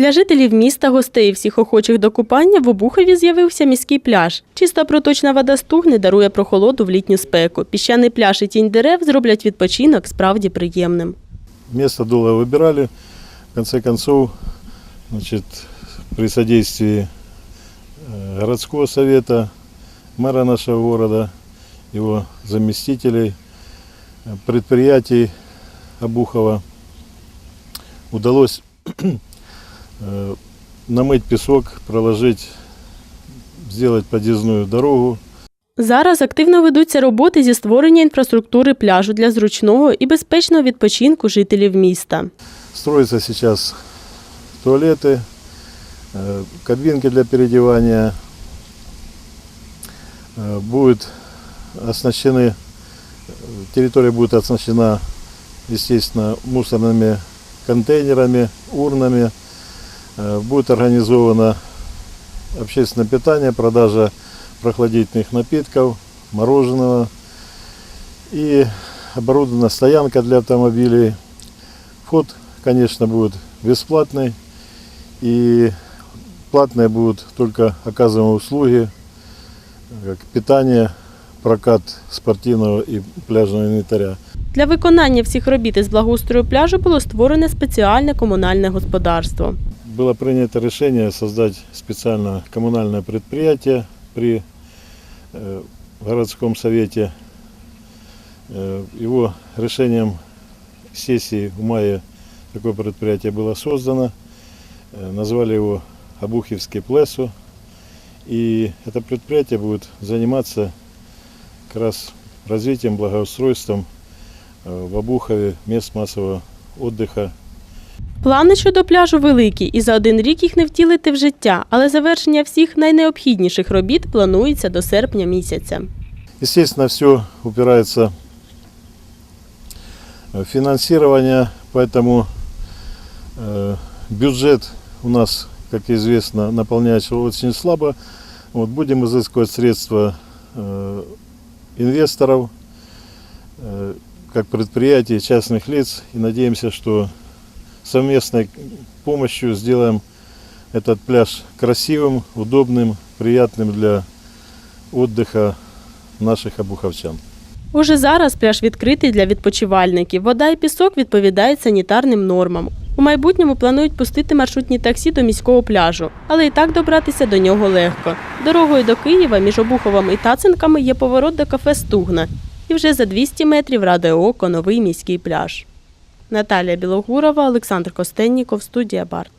Для жителів міста, гостей і всіх охочих до купання в Обухові з'явився міський пляж. Чиста проточна вода стугни дарує прохолоду в літню спеку. Піщаний пляж і тінь дерев зроблять відпочинок справді приємним. Место долго выбирали. В конце концов, значит, при содействии э, городского совета, мэра нашего города, его заместителей, э, предприятий Обухова удалось э, намыть песок, проложить, сделать подъездную дорогу, Зараз активно ведуться роботи зі створення інфраструктури пляжу для зручного і безпечного відпочинку жителів міста. Строятся сейчас туалеты, э, кабинки для переодевания. Э, Будет оснащены, э, территория будет оснащена, естественно, мусорными контейнерами, урнами. Э, Будет организовано общественное питание, продажа прохладительных напитков, мороженого. И оборудована стоянка для автомобилей. Вход, конечно, будет бесплатный. И платные будут только оказываемые услуги, как питание, прокат спортивного и пляжного инвентаря. Для виконання всіх робіт із благоустрою пляжу було створене спеціальне комунальне господарство. Было принято решение создать специальное коммунальное предприятие при э, городском совете. Э, Его решением сессии в мае такое предприятие было создано. Э, Назвали его Обухевский Плесу. И это предприятие будет заниматься как раз развитием, благоустройством в Обухове мест массового отдыха Плани щодо пляжу великі, і за один рік їх не втілити в життя, але завершення всіх найнеобхідніших робіт планується до серпня місяця. Естественно, все упирается в финансирование, поэтому э, бюджет у нас, как известно, наполняется очень слабо. Вот, будем изыскивать средства э, инвесторов, э, как предприятий, частных лиц, и надеемся, что совместной помощью сделаем этот пляж красивым, удобным, приятным для отдыха наших обуховчан. Уже зараз пляж відкритий для відпочивальників. Вода і пісок відповідають санітарним нормам. У майбутньому планують пустити маршрутні таксі до міського пляжу, але і так добратися до нього легко. Дорогою до Києва між Обуховом і Тацинками є поворот до кафе Стугна. І вже за 200 метрів раде око новий міський пляж. Наталія Білогурова, Олександр Костенніков, студія Барт.